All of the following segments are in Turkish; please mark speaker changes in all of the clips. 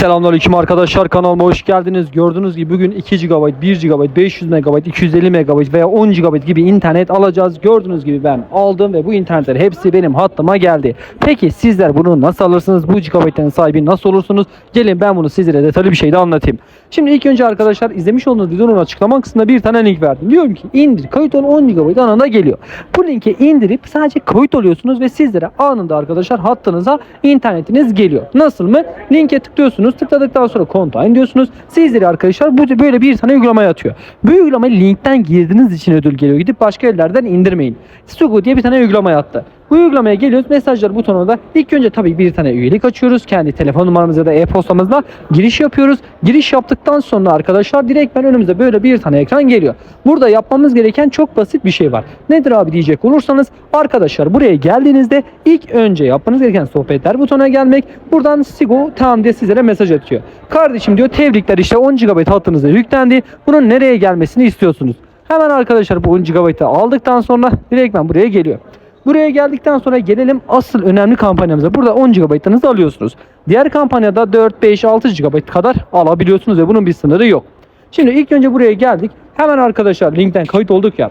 Speaker 1: Selamünaleyküm arkadaşlar kanalıma hoş geldiniz. Gördüğünüz gibi bugün 2 GB, 1 GB, 500 MB, 250 MB veya 10 GB gibi internet alacağız. Gördüğünüz gibi ben aldım ve bu internetler hepsi benim hattıma geldi. Peki sizler bunu nasıl alırsınız? Bu GB'lerin sahibi nasıl olursunuz? Gelin ben bunu sizlere detaylı bir şekilde anlatayım. Şimdi ilk önce arkadaşlar izlemiş olduğunuz videonun açıklama kısmında bir tane link verdim. Diyorum ki indir kayıt ol 10 GB anında geliyor. Bu linki indirip sadece kayıt oluyorsunuz ve sizlere anında arkadaşlar hattınıza internetiniz geliyor. Nasıl mı? Linke tıklıyorsunuz. Tıkladıktan sonra kontayn diyorsunuz. Sizlere arkadaşlar bu böyle bir tane uygulamaya atıyor. Bu uygulama linkten girdiğiniz için ödül geliyor. Gidip başka yerlerden indirmeyin. Sugu diye bir tane uygulamaya attı. Bu uygulamaya geliyoruz. Mesajlar butonuna da ilk önce tabii bir tane üyelik açıyoruz. Kendi telefon numaramıza da e-postamızla giriş yapıyoruz. Giriş yaptıktan sonra arkadaşlar direktmen önümüze böyle bir tane ekran geliyor. Burada yapmamız gereken çok basit bir şey var. Nedir abi diyecek olursanız arkadaşlar buraya geldiğinizde ilk önce yapmanız gereken sohbetler butonuna gelmek. Buradan Sigo tamam diye sizlere mesaj atıyor. Kardeşim diyor tebrikler işte 10 GB hattınıza yüklendi. Bunun nereye gelmesini istiyorsunuz? Hemen arkadaşlar bu 10 GB'ı aldıktan sonra direktmen buraya geliyor. Buraya geldikten sonra gelelim asıl önemli kampanyamıza. Burada 10 GB'ınızı alıyorsunuz. Diğer kampanyada 4, 5, 6 GB kadar alabiliyorsunuz ve bunun bir sınırı yok. Şimdi ilk önce buraya geldik. Hemen arkadaşlar linkten kayıt olduk ya.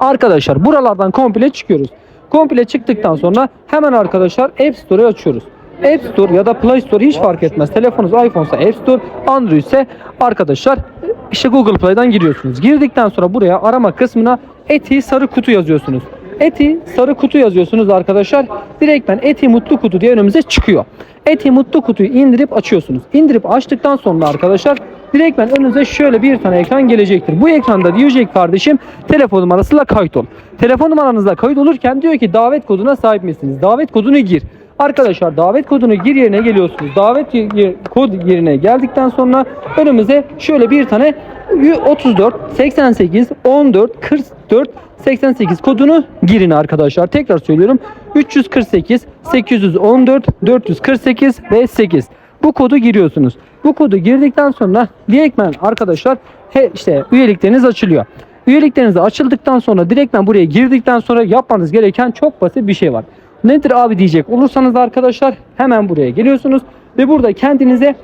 Speaker 1: Arkadaşlar buralardan komple çıkıyoruz. Komple çıktıktan sonra hemen arkadaşlar App Store'u açıyoruz. App Store ya da Play Store hiç fark etmez. Telefonunuz iPhone ise App Store, Android ise arkadaşlar işte Google Play'den giriyorsunuz. Girdikten sonra buraya arama kısmına Eti sarı kutu yazıyorsunuz. Eti sarı kutu yazıyorsunuz arkadaşlar. Direktmen Eti mutlu kutu diye önümüze çıkıyor. Eti mutlu kutuyu indirip açıyorsunuz. İndirip açtıktan sonra arkadaşlar direktmen önünüze şöyle bir tane ekran gelecektir. Bu ekranda diyecek kardeşim telefon numarasıyla kayıt ol. Telefon numaranızla kayıt olurken diyor ki davet koduna sahip misiniz? Davet kodunu gir. Arkadaşlar davet kodunu gir yerine geliyorsunuz. Davet kod yerine geldikten sonra önümüze şöyle bir tane 34 88 14 44 88 kodunu girin arkadaşlar. Tekrar söylüyorum. 348 814 448 ve 8. Bu kodu giriyorsunuz. Bu kodu girdikten sonra direktmen arkadaşlar he, işte üyelikleriniz açılıyor. Üyelikleriniz açıldıktan sonra direktmen buraya girdikten sonra yapmanız gereken çok basit bir şey var. Nedir abi diyecek olursanız da arkadaşlar hemen buraya geliyorsunuz ve burada kendinize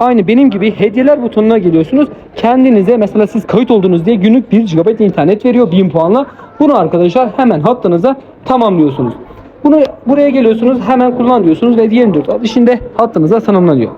Speaker 1: aynı benim gibi hediyeler butonuna geliyorsunuz. Kendinize mesela siz kayıt oldunuz diye günlük 1 GB internet veriyor 1000 puanla. Bunu arkadaşlar hemen hattınıza tamamlıyorsunuz. Bunu buraya geliyorsunuz hemen kullan diyorsunuz ve 24 saat içinde hattınıza tanımlanıyor.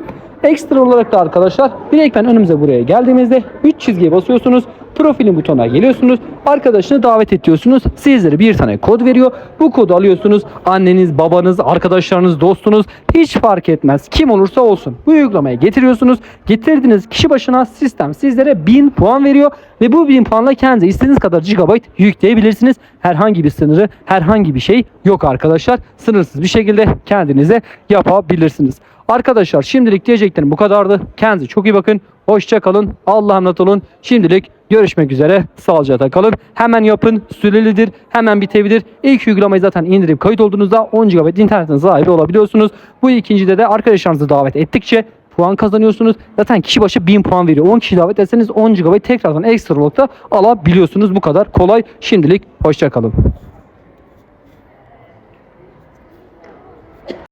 Speaker 1: Ekstra olarak da arkadaşlar direktmen önümüze buraya geldiğimizde 3 çizgiye basıyorsunuz. Profilin butonuna geliyorsunuz. Arkadaşını davet ediyorsunuz. Sizlere bir tane kod veriyor. Bu kodu alıyorsunuz. Anneniz, babanız, arkadaşlarınız, dostunuz hiç fark etmez. Kim olursa olsun. Bu uygulamaya getiriyorsunuz. Getirdiğiniz kişi başına sistem sizlere 1000 puan veriyor. Ve bu 1000 puanla kendinize istediğiniz kadar GB yükleyebilirsiniz. Herhangi bir sınırı, herhangi bir şey yok arkadaşlar. Sınırsız bir şekilde kendinize yapabilirsiniz. Arkadaşlar şimdilik diyeceklerim bu kadardı. Kendinize çok iyi bakın. Hoşça kalın. Allah'a emanet olun. Şimdilik görüşmek üzere. Sağlıcakla kalın. Hemen yapın. Sürelidir. Hemen bitebilir. İlk uygulamayı zaten indirip kayıt olduğunuzda 10 GB internetin sahibi olabiliyorsunuz. Bu ikincide de arkadaşlarınızı davet ettikçe puan kazanıyorsunuz. Zaten kişi başı 1000 puan veriyor. 10 kişi davet etseniz 10 GB tekrardan ekstra olarak da alabiliyorsunuz. Bu kadar kolay. Şimdilik hoşça kalın.